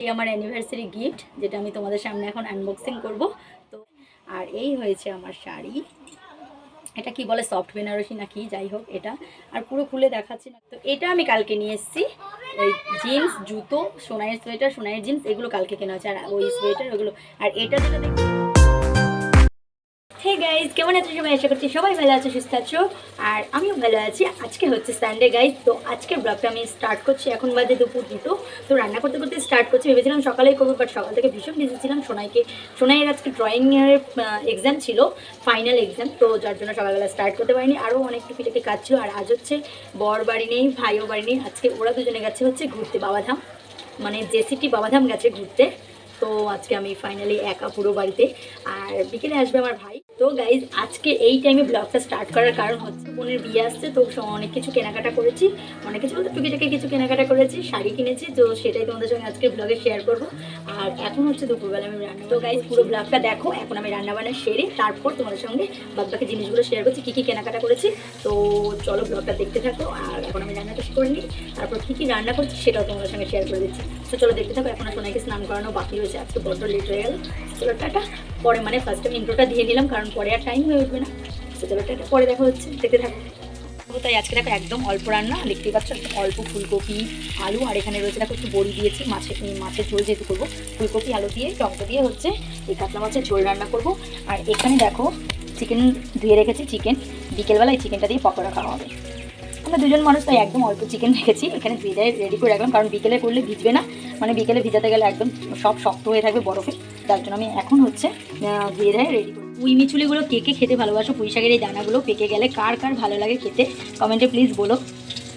এই আমার anniversary gift যেটা আমি তোমাদের সামনে এখন আনবক্সিং করব। তো, আর এই হয়েছে আমার শাড়ি। এটা কি বলে সফট বেনারসি না কি যাই হোক, এটা। আর পুরো খুলে দেখাচ্ছি না। তো এটা আমি কালকে নিয়ে এসেছি। ওই জিন্স জুতো, সোনাইয়ের সোয়েটার সোনাইয়ের জিন্স এগুলো কালকে কেনা হচ্ছে আর ওই সোয়েটার ওগুলো। আর এটা যেটা হে গাইজ কেমন আছো সবাই? আশা করছি সবাই ভালো আছো, সুস্থ আছো। আর আমিও ভালো আছি। আজকে হচ্ছে সানডে গাইজ তো আজকের ব্লগটা আমি স্টার্ট করছি। এখন বাজে দুপুর দুটো। তো রান্না করতে করতে স্টার্ট করছি। ভেবেছিলাম সকালেই করব বাট সকাল থেকে ভীষণ বিজি ছিলাম। সোনাইকে, সোনাইয়ের আজকে ড্রয়িংয়ের এক্সাম ছিল ফাইনাল এক্সাম তো যার জন্য সকালবেলা স্টার্ট করতে পারিনি। আরও অনেক টুকিটাকি কাজ ছিল। আর আজ হচ্ছে বর বাড়ি নেই, ভাইও বাড়ি নেই। আজকে ওরা দুজনে গেছে হচ্ছে ঘুরতে, বাবাধাম। মানে জেসিটি বাবাধাম গেছে ঘুরতে। তো আজকে আমি ফাইনালি একা পুরো বাড়িতে। আর বিকেলে আসবে আমার ভাই। তো গাইজ আজকে এই টাইমে ব্লগটা স্টার্ট করার কারণ হচ্ছে বোনের বিয়ে আসছে। তো অনেক কিছু কেনাকাটা করেছি। অনেক কিছু বলতে টুকিটাকি কিছু কেনাকাটা করেছি, শাড়ি কিনেছি। তো সেটাই তোমাদের সঙ্গে আজকে ব্লগে শেয়ার করব। আর এখন হচ্ছে দুপুরবেলা আমি রান্না তো গাইজ পুরো ব্লগটা দেখো। এখন আমি রান্না বান্না সেরে তারপর তোমাদের সঙ্গে বাদবাকি জিনিসগুলো শেয়ার করছি, কী কী কেনাকাটা করেছি। তো চলো ব্লগটা দেখতে থাকো। আর এখন আমি রান্নাটা করে নিই। তারপর কী কী রান্না করছি সেটাও তোমাদের সঙ্গে শেয়ার করে দিচ্ছি। তো চলো দেখতে থাকো। এখন সোনাইকে স্নান করানো বাকি রয়েছে। আজকে বড্ড লেট হয়ে গেল। চলো টাটা। পরে মানে ফার্স্ট আমি ইন্ট্রোটা দিয়ে নিলাম কারণ পরে আর টাইম হয়ে উঠবে না। তো চলো টাটা পরে দেখা হচ্ছে। দেখতে থাকো। তাই আজকে দেখো একদম অল্প রান্না। দেখতেই পাচ্ছ অল্প ফুলকপি, আলু, আর এখানে রয়েছে দেখো একটু বড়ি দিয়েছি মাছের মাছের ঝোল যেহেতু করব। ফুলকপি, আলু দিয়ে, টমেটো দিয়ে হচ্ছে এই কাতলা মাছের ঝোল রান্না করব। আর এখানে দেখো চিকেন ধুয়ে রেখেছি, চিকেন। বিকেলবেলা এই চিকেনটা দিয়ে পকোড়া খাওয়া হবে। আমরা দুজন মানুষ তাই একদম অল্প চিকেন রেখেছি। এখানে ধুয়ে রেডি করে রাখলাম, কারণ বিকেলে করলে ভিজবে না। মানে বিকেলে ভিজাতে গেলে একদম সব শক্ত হয়ে থাকবে বরফে। তার জন্য আমি এখন হচ্ছে ধুয়ে ধুয়ে রেডি করি পুঁই মিচুলিগুলো কে কে খেতে ভালোবাসো? পুঁই শাকের এই দানাগুলো পেকে গেলে কার কার ভালো লাগে খেতে? কমেন্টে প্লিজ বলো।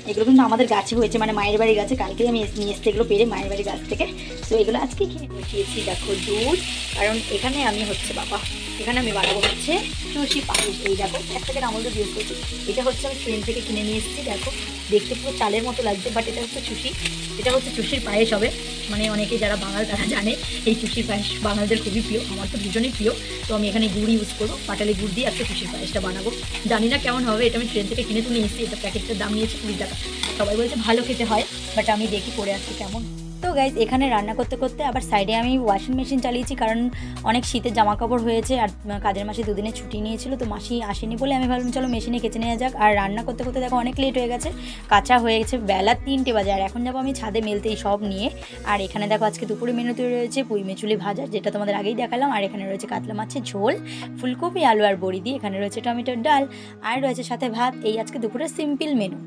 এগুলো কিন্তু আমাদের গাছে হয়েছে মানে মায়ের বাড়ি গাছে। কালকেই আমি নিয়ে এসছি এগুলো পেরে মায়ের বাড়ি গাছ থেকে। তো এগুলো আজকে খেয়ে বসিয়েছি, দেখো দুধ। কারণ এখানে আমি হচ্ছে বাবা, এখানে আমি বানাবো হচ্ছে তুলসী পায়েস এই দেখো এক প্যাকেট আমল দুধ ইউজ করছি এটা হচ্ছে আমি ট্রেন থেকে কিনে নিয়ে এসেছি, দেখো। দেখতে পুরো চালের মতো লাগছে বাট এটা হচ্ছে চুষি এটা হচ্ছে চুষির পায়েস হবে। মানে অনেকে যারা বাঙাল তারা জানে, এই চুষির পায়েস বাঙালদের খুবই প্রিয়, আমার তো ভীষণই প্রিয়। তো আমি এখানে গুড় ইউজ করব, পাটালি গুড় দিয়ে একটা চুষির পায়েসটা বানাবো। জানি না কেমন হবে, এটা আমি ট্রেন থেকে কিনে তুলে এসেছি এটা প্যাকেটটার দাম নিয়েছে কুড়ি টাকা। সবাই বলছে ভালো খেতে হয় বাট আমি দেখি, পরে আসছি কেমন। তো গাইজ এখানে রান্না করতে করতে আবার সাইডে আমি ওয়াশিং মেশিন চালিয়েছি, কারণ অনেক শীতের জামা কাপড় হয়েছে আর কাজের মাসে দুদিনে ছুটি নিয়েছিল, তো মাসি আসেনি বলে আমি ভাবলাম, চলো মেশিনে কেচে নেওয়া যাক। আর রান্না করতে করতে দেখো অনেক লেট হয়ে গেছে, কাঁচা হয়ে গেছে, বেলা তিনটে বাজে, আর এখন যাব আমি ছাদে মেলতে এই সব নিয়ে। আর এখানে দেখো আজকে দুপুরে মেনুতে রয়েছে পুঁই মেচুলি ভাজা, যেটা তোমাদের আগেই দেখালাম। আর এখানে রয়েছে কাতলা মাছের ঝোল, ফুলকপি, আলু আর বড়ি দিয়ে। এখানে রয়েছে টমেটোর ডাল, আর রয়েছে সাথে ভাত, এই আজকে দুপুরের সিম্পল মেনু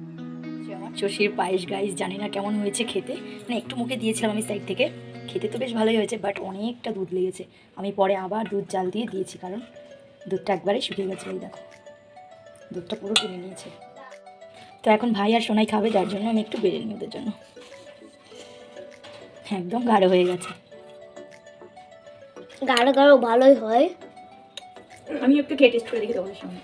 চষির পায়েস গাইস জানি না কেমন হয়েছে খেতে। মানে একটু মুখে দিয়েছিলাম আমি সাইড থেকে। খেতে তো বেশ ভালোই হয়েছে বাট অনেকটা দুধ লেগেছে। আমি পরে আবার দুধ জাল দিয়ে দিয়েছি কারণ দুধটা একবারে শুকিয়ে গেছে এই দেখো। দুধটা পুরো টেনে নিয়েছে। তো এখন ভাই আর সোনাই খাবে যার জন্য আমি একটু বেড়ে নিই ওদের জন্য। হ্যাঁ একদম গাঢ় হয়ে গেছে। গাঢ় গাঢ় ভালোই হয়। আমি একটু খেয়ে টেস্ট করে দেখি তোমাদের সঙ্গে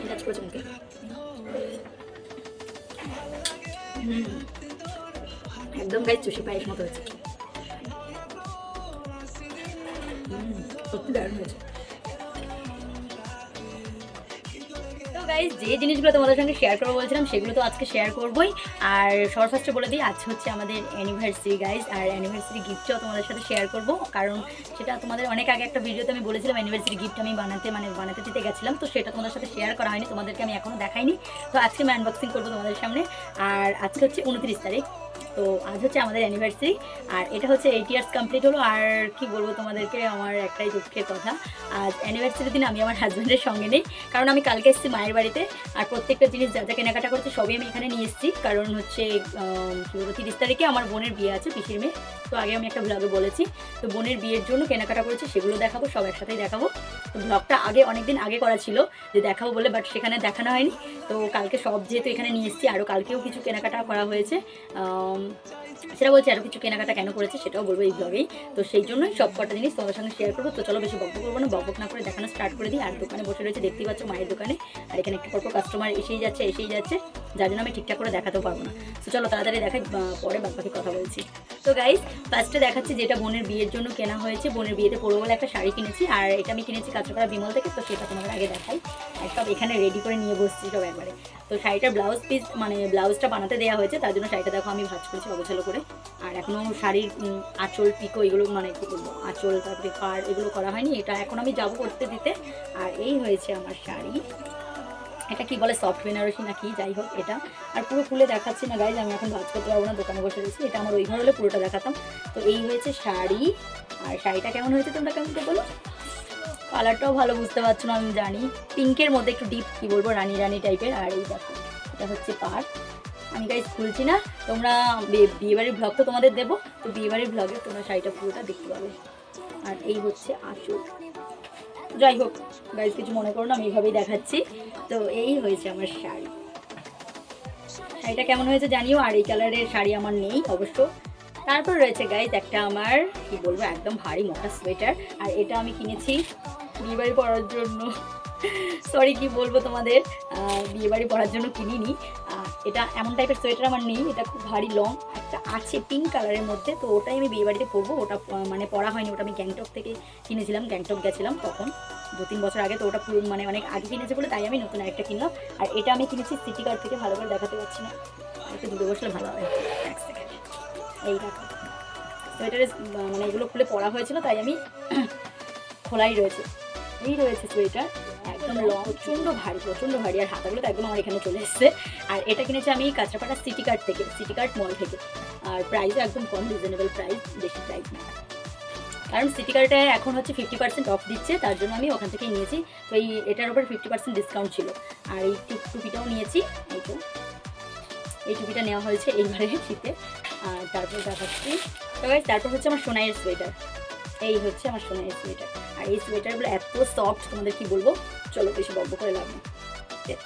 টাচ করেছে মুখে হুম। একদম গায়ে চুষি পায়েস মতো হয়েছে হুম, সত্যি দারুণ হয়েছে গাইজ যে জিনিসগুলো তোমাদের সঙ্গে শেয়ার করব বলছিলাম, সেগুলো তো আজকে শেয়ার করবোই। আর সবার বলে দিই, আজ হচ্ছে আমাদের অ্যানিভার্সারি গাইজ আর অ্যানিভার্সারি গিফটটাও তোমাদের সাথে শেয়ার করব। কারণ সেটা তোমাদের অনেক আগে একটা ভিডিওতে আমি বলেছিলাম অ্যানিভার্সারি গিফট আমি বানাতে মানে বানাতে দিতে গেছিলাম। তো সেটা তোমাদের সাথে শেয়ার করা হয়নি, তোমাদেরকে আমি এখনও দেখাইনি। তো আজকে আমি আনবক্সিং করব তোমাদের সামনে। আর আজকে হচ্ছে উনত্রিশ তারিখ। তো আজ হচ্ছে আমাদের অ্যানিভার্সারি আর এটা হচ্ছে এইট ইয়ার্স কমপ্লিট হলো, আর কি বলব তোমাদেরকে, আমার একটাই দুঃখের কথা, আজ অ্যানিভার্সারির দিন আমি আমার হাজব্যান্ডের সঙ্গে নেই, কারণ আমি কালকে এসেছি মায়ের বাড়িতে, আর প্রত্যেকটা জিনিস যা যা কেনাকাটা করছে সবই আমি এখানে নিয়ে এসেছি, কারণ হচ্ছে তিরিশ তারিখে আমার বোনের বিয়ে আছে, পিসির মেয়ে, তো আগে আমি একটা ব্লগে বলেছি, তো বোনের বিয়ের জন্য কেনাকাটা করেছি, সেগুলো দেখাবো, সব একসাথেই দেখাবো, তো ব্লগটা আগে অনেকদিন আগে করা ছিল, যে দেখাবো বলে বাট সেখানে দেখানো হয়নি, তো কালকে সব যেহেতু এখানে নিয়ে এসেছি আরও কালকেও কিছু কেনাকাটা করা হয়েছে সেটা বলছি আরও কিছু কেনাকাটা কেন করেছে সেটাও বলব এই ব্লগেই তো সেই জন্যই সব কটা জিনিস তোমাদের সঙ্গে শেয়ার করব। তো চলো বেশি বক করব না, বক না করে দেখানো স্টার্ট করে দিই। আর দোকানে বসে রয়েছে, দেখতেই পাচ্ছ মায়ের দোকানে। আর এখানে একটু পরপর কাস্টমার এসেই যাচ্ছে এসেই যাচ্ছে। যার জন্য আমি ঠিকঠাক করে দেখাতেও পারব না। তো চলো তাড়াতাড়ি দেখাই পরে বাকি কথা বলছি। তো গাইজ ফার্স্টে দেখাচ্ছি যেটা বোনের বিয়ের জন্য কেনা হয়েছে। বোনের বিয়েতে পরবো বলে একটা শাড়ি কিনেছি, আর এটা আমি কিনেছি কাঁচরাপাড়া বিমল থেকে, তো সেটা তোমাদের আগে দেখাই। আর সব এখানে রেডি করে নিয়ে বসছি সব একবারে। তো শাড়িটার ব্লাউজ পিস মানে ব্লাউজটা বানাতে দেওয়া হয়েছে, তার জন্য শাড়িটা দেখো আমি ভাজ করেছি অগোছালো করে। আর এখনও শাড়ির আঁচল, পিকো এগুলো মানে কী বলব, আঁচল, তারপরে পাড় এগুলো করা হয়নি। এটা এখন আমি যাব করতে দিতে। আর এই হয়েছে আমার শাড়ি। এটা কি বলে সফট বেনারসি না কি? যাই হোক, এটা। আর পুরো খুলে দেখাচ্ছি না গাইজ আমি এখন ভাজ করতে পারব না, দোকানে বসে রয়েছি। এটা আমার ওই ঘর হলে পুরোটা দেখাতাম। তো এই হয়েছে শাড়ি। আর শাড়িটা কেমন হয়েছে তোমরা কেমন করে বলো? কালারটাও ভালো, বুঝতে পারছ না, আমি জানি। পিঙ্কের মধ্যে একটু ডিপ কি বলব, রানি রানি টাইপের আর এই দেখো, এটা হচ্ছে পার আমি গাইজ খুলছি না। তোমরা বিয়েবাড়ির ব্লগ তো তোমাদের দেবো। তো বিয়েবাড়ির ব্লগে তোমরা শাড়িটা পুরোটা দেখতে পাবে। আর এই হচ্ছে আঁচল। যাই হোক গাইজ কিছু মনে করো না, আমি এইভাবেই দেখাচ্ছি। তো এই হয়েছে আমার শাড়ি। শাড়িটা কেমন হয়েছে জানিও, আর এই কালারের শাড়ি আমার নেই অবশ্য। তারপর রয়েছে গাইজ একটা আমার, কি বলব, একদম ভারী মোটা সোয়েটার আর এটা আমি কিনেছি বিয়েবাড়ি পরার জন্য। সরি কি বলব তোমাদের? বিয়েবাড়ি পরার জন্য কিনিনি। এটা এমন টাইপের সোয়েটার আমার নেই, এটা খুব ভারী লং একটা আছে পিঙ্ক কালারের মধ্যে, তো ওটাই আমি বিয়েবাড়িতে পরবো, ওটা মানে পরা হয়নি, ওটা আমি গ্যাংটক থেকে কিনেছিলাম গ্যাংটক গেছিলাম তখন দু তিন বছর আগে, তো ওটা পুরো মানে অনেক আগে কিনেছে বলে তাই আমি নতুন একটা কিনলাম, আর এটা আমি কিনেছি সিটি কার্ড থেকে, ভালো করে দেখাতে পারছি না, একটু দূরে বসলে ভালো হয় এই দেখো সোয়েটারে মানে এগুলো খুলে পরা হয়েছিল, তাই আমি খোলাই রয়েছে, এই রয়েছে সোয়েটার একদম লং, প্রচণ্ড ভারী প্রচণ্ড ভারী আর হাতাগুলো তো একদম আমার এখানে চলে এসছে। আর এটা কিনেছি আমি কাঁচরাপাড়া সিটি কার্ড থেকে সিটি কার্ড মল থেকে। আর প্রাইসও একদম কম রিজনেবল প্রাইস বেশি প্রাইস না। কারণ সিটি কার্ডে এখন হচ্ছে ফিফটি পার্সেন্ট অফ দিচ্ছে, তার জন্য আমি ওখান থেকেই নিয়েছি। তো এই, এটার উপর ফিফটি পার্সেন্ট ডিসকাউন্ট ছিল। আর এই টুপ টুপিটাও নিয়েছি, এই তো। এই টুপিটা নেওয়া হয়েছে এইবারে শীতে। আর তারপর দেখাচ্ছি। তো তারপর হচ্ছে আমার সোনাইয়ের সোয়েটার এই হচ্ছে আমার সোনাইয়ের সোয়েটার আর এই সোয়েটারগুলো এত সফট তোমাদের কি বলব? চলো বেশি বব্ব করে লাগবে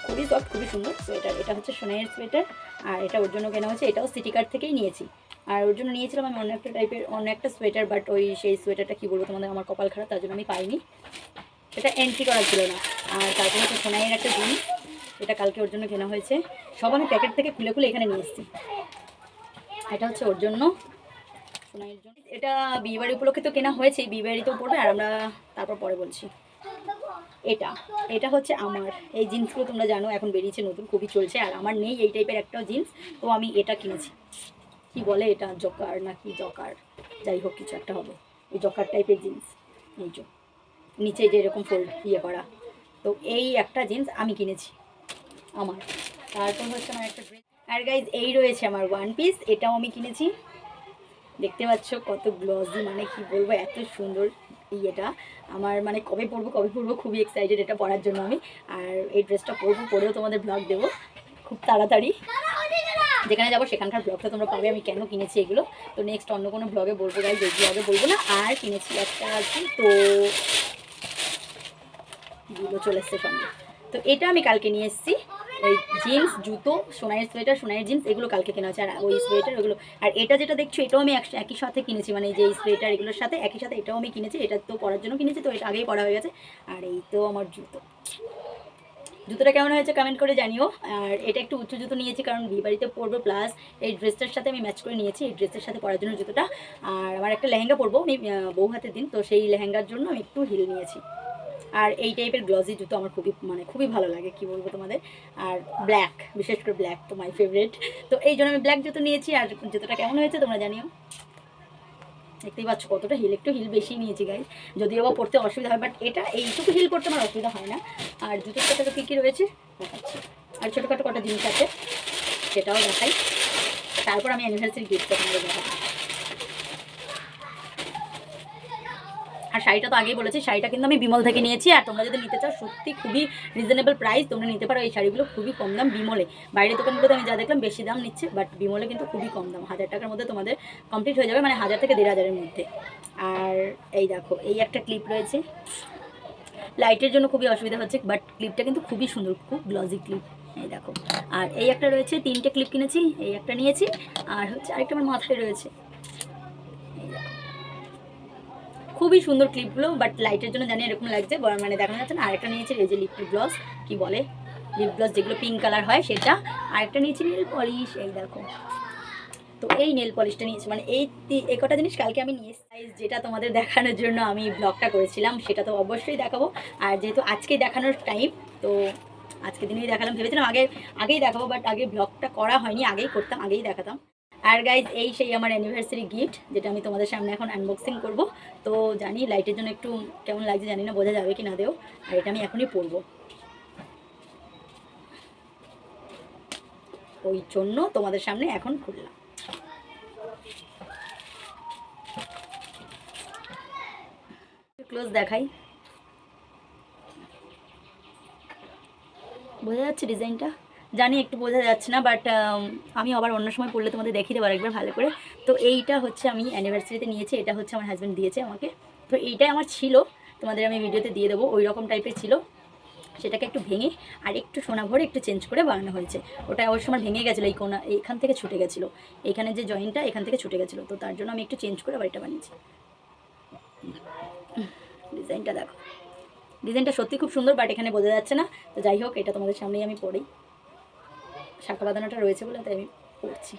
খুবই সফট খুবই সুন্দর। সোয়েটার এটা হচ্ছে সোনাইয়ের সোয়েটার আর এটা ওর জন্য কেনা হয়েছে। এটাও সিটি কার্ড থেকেই নিয়েছি। আর ওর জন্য নিয়েছিলাম আমি অন্য একটা টাইপের অন্য একটা সোয়েটার বাট ওই সেই সোয়েটারটা কী বলব তোমাদের? আমার কপাল খারাপ, তার জন্য আমি পাইনি। এটা এন্ট্রি করা ছিল না। আর তারপর হচ্ছে সোনাইয়ের একটা জিনিস, এটা কালকে ওর জন্য কেনা হয়েছে। সব আমি প্যাকেট থেকে খুলে খুলে এখানে নিয়ে এসেছি। এটা হচ্ছে ওর জন্য সোনাইয়ের জন্য। এটা বিয়েবাড়ি উপলক্ষে তো কেনা হয়েছে, বিয়েবাড়িতেও পড়বে, আর আমরা তারপর পরে বলছি। এটা। এটা হচ্ছে আমার। এই জিন্সগুলো তোমরা জানো, এখন বেরিয়েছে, নতুন খুবই চলছে, আর আমার নেই এই টাইপের একটা জিন্স, তো আমি এটা কিনেছি। কি বলে এটা? জকার নাকি জকার? যাই হোক, কিছু একটা হবে। এই জকার টাইপের জিন্স। এই যে, নিচে যে এরকম ফোল্ড ইয়ে করা। তো এই একটা জিন্স আমি কিনেছি, আমার। তারপর হচ্ছে আমার একটা ড্রেস আর গাইজ এই রয়েছে আমার ওয়ান পিস এটাও আমি কিনেছি। দেখতে পাচ্ছ কত গ্লসি মানে কি বলব, এত সুন্দর। ইয়েটা আমার মানে কবে পরবো কবে পরবো খুবই এক্সাইটেড এটা পরার জন্য আমি। আর এই ড্রেসটা পরবো, পরেও তোমাদের ব্লগ দেবো। খুব তাড়াতাড়ি। যেখানে যাব সেখানকার ব্লগটা তোমরা পাবে। আমি কেন কিনেছি এগুলো? তো নেক্সট অন্য কোনো ব্লগে বলব গাই যে ব্লগে বলব না। আর কিনেছি একটা আছে তো এগুলো চলে এসছে সঙ্গে তো এটা আমি কালকে নিয়ে এসেছি। এই জিন্স জুতো, সোনাইয়ের সোয়েটার সোনাইয়ের জিন্স এগুলো কালকে কেনা হচ্ছে আর ওই সোয়েটার ওগুলো আর এটা যেটা দেখছ, এটাও আমি এক- একই সাথে কিনেছি। মানে যে সোয়েটার এগুলোর সাথে একই সাথে এটাও আমি কিনেছি। এটা তো পরার জন্য কিনেছি, তো এটা আগেই পরা হয়ে গেছে। আর এই তো আমার জুতো। জুতোটা কেমন হয়েছে কমেন্ট করে জানিও। আর এটা একটু উঁচু জুতো নিয়েছি, কারণ বিয়ে বাড়িতে পরবো প্লাস এই ড্রেসটার সাথে আমি ম্যাচ করে নিয়েছি, এই ড্রেসের সাথে পরার জন্য জুতোটা। আর আমার একটা লেহেঙ্গা পরবো, আমি বউ হাতের দিন, তো সেই লেহেঙ্গার জন্য আমি একটু হিল নিয়েছি। আর এই টাইপের গ্লসি জুতো আমার খুবই মানে খুবই ভালো লাগে, কি বলব তোমাদের? আর ব্ল্যাক বিশেষ করে ব্ল্যাক তো মাই ফেভারিট তো এই জন্য আমি ব্ল্যাক জুতো নিয়েছি, আর জুতোটা কেমন হয়েছে তোমরা জানিও। দেখতেই পাচ্ছ কতটা হিল একটু হিল বেশি নিয়েছি গাইজ যদিও বা পড়তে অসুবিধা হয় বাট এটা, এইটুকু হিল করতে আমার অসুবিধা হয় না। আর জুতোর সাথে কী কী রয়েছে? দেখাচ্ছি। আর ছোটোখাটো কটা জিনিস আছে, সেটাও দেখাই। তারপর আমি অ্যানিভার্সারি গিফট তোমাদের দেখাবো। আর শাড়িটা তো আগেই বলেছি, শাড়িটা কিন্তু আমি বিমল থেকে নিয়েছি। আর তোমরা যদি নিতে চাও, সত্যি খুবই রিজনেবল প্রাইস তোমরা নিতে পারো। এই শাড়িগুলো খুবই কম দাম বিমলে বাইরের দোকানগুলোতে আমি যা দেখলাম, বেশি দাম নিচ্ছে বাট বিমলে কিন্তু খুবই কম দাম। হাজার টাকার মধ্যে তোমাদের কমপ্লিট হয়ে যাবে মানে হাজার থেকে দেড় হাজারের মধ্যে। আর এই দেখো, এই একটা ক্লিপ রয়েছে। লাইটের জন্য খুবই অসুবিধা হচ্ছে বাট ক্লিপটা কিন্তু খুবই সুন্দর, খুব গ্লজি ক্লিপ এই দেখো। আর এই একটা রয়েছে, তিনটে ক্লিপ কিনেছি, এই একটা নিয়েছি, আর হচ্ছে আরেকটা আমার মাথায় রয়েছে এই দেখো খুবই সুন্দর ক্লিপগুলো বাট লাইটের জন্য জানি এরকম লাগছে মানে দেখানো যাচ্ছে না। আরেকটা নিয়েছে এই যে লিপ গ্লস কি বলে? লিপ গ্লস যেগুলো পিঙ্ক কালার হয় সেটা। আরেকটা নিয়েছি নীল পলিশ এই দেখো। তো এই নেল পলিশটা নিয়েছি মানে এই এই কটা জিনিস কালকে আমি নিয়ে। Guys, যেটা তোমাদের দেখানোর জন্য আমি ব্লগটা করেছিলাম সেটা তো অবশ্যই দেখাবো। আর যেহেতু আজকেই দেখানোর টাইম তো আজকে দিনেই দেখালাম ভেবেছিলাম আগে আগেই দেখাবো বাট আগে ব্লগটা করা হয়নি আগেই করতাম আগেই দেখাতাম। আর গাইজ এই সেই আমার অ্যানিভার্সারি গিফট যেটা আমি তোমাদের সামনে এখন আনবক্সিং করব। তো জানি লাইটের জন্য একটু কেমন লাগছে জানি না, বোঝা যাবে কি না দেও। আর এটা আমি এখনই পরবো। ওই জন্য তোমাদের সামনে এখন খুললাম। ক্লোজ দেখাই। বোঝা যাচ্ছে ডিজাইনটা জানি একটু বোঝা যাচ্ছে না বাট আমি আবার অন্য সময় পড়লে তোমাদের দেখিয়ে দেবো একবার ভালো করে। তো এইটা হচ্ছে আমি অ্যানিভার্সারিতে নিয়েছি, এটা হচ্ছে আমার হাজব্যান্ড দিয়েছে আমাকে। তো এইটাই আমার ছিল, তোমাদের আমি ভিডিওতে দিয়ে দেবো ওই রকম টাইপের ছিল। সেটাকে একটু ভেঙে আর একটু সোনা ভরে একটু চেঞ্জ করে বানানো হয়েছে। ওটা অবশ্য আমার ভেঙে গেছিল, এই কোনা, এইখান থেকে ছুটে গেছিল। এইখানে যে জয়েন্টটা এখান থেকে ছুটে গেছিল। তো তার জন্য আমি একটু চেঞ্জ করে আবার এটা বানিয়েছি ডিজাইনটা দেখো। ডিজাইনটা সত্যি খুব সুন্দর বাট এখানে বোঝা যাচ্ছে না। তো যাই হোক, এটা তোমাদের সামনেই আমি পড়ি। শাখা বাঁধানোটা রয়েছে বলে তাই আমি পড়ছি।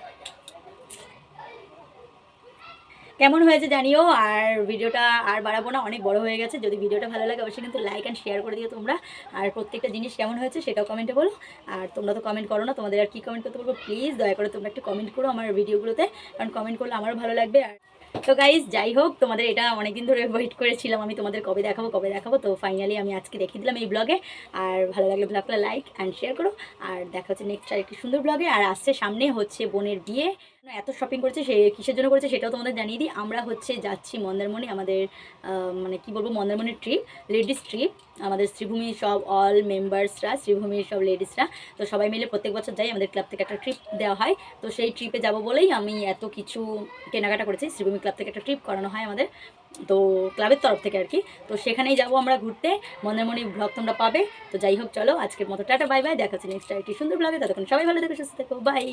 কেমন হয়েছে জানিও? আর ভিডিওটা আর বাড়াবো না, অনেক বড় হয়ে গেছে। যদি ভিডিওটা ভালো লাগে, অবশ্যই কিন্তু লাইক অ্যান্ড শেয়ার করে দিও তোমরা। আর প্রত্যেকটা জিনিস কেমন হয়েছে সেটাও কমেন্টে বলো। আর তোমরা তো কমেন্ট করো না, তোমাদের আর কি কমেন্ট করতে বলব? প্লিজ দয়া করে তোমরা একটু কমেন্ট করো আমার ভিডিওগুলোতে কারণ কমেন্ট করলে আমারও ভালো লাগবে। আর তো গাইজ যাই হোক, তোমাদের এটা অনেকদিন ধরে ওয়েট করেছিলাম, আমি তোমাদের কবে দেখাবো কবে দেখাবো, তো ফাইনালি আমি আজকে দেখিয়ে দিলাম এই ব্লগে আর ভালো লাগলে ব্লগটা লাইক অ্যান্ড শেয়ার করো। আর দেখা হচ্ছে নেক্সট আর একটি সুন্দর ব্লগে আর আসছে সামনে হচ্ছে বোনের বিয়ে। এত শপিং করেছে, সে কিসের জন্য করেছে সেটাও তোমাদের জানিয়ে দিই। আমরা হচ্ছে যাচ্ছি মন্দারমণি, আমাদের মানে কি বলব মন্দারমণির ট্রিপ লেডিস ট্রিপ আমাদের শ্রীভূমি সব অল মেম্বার্সরা শ্রীভূমির সব লেডিসরা তো সবাই মিলে প্রত্যেক বছর যাই, আমাদের ক্লাব থেকে একটা ট্রিপ দেওয়া হয়। তো সেই ট্রিপে যাব বলেই আমি এত কিছু কেনাকাটা করেছি, শ্রীভূমি ক্লাব থেকে একটা ট্রিপ করানো হয় আমাদের, তো ক্লাবের তরফ থেকে আর কি। তো সেখানেই যাব আমরা ঘুরতে, মন্দারমণি ব্লগ তোমরা পাবে। তো যাই হোক, চলো, আজকের মতো টাটা বাই বাই দেখা হচ্ছে নেক্সট একটি সুন্দর ব্লগে ততক্ষণ সবাই ভালো থেকো, সুস্থ থেকো বাই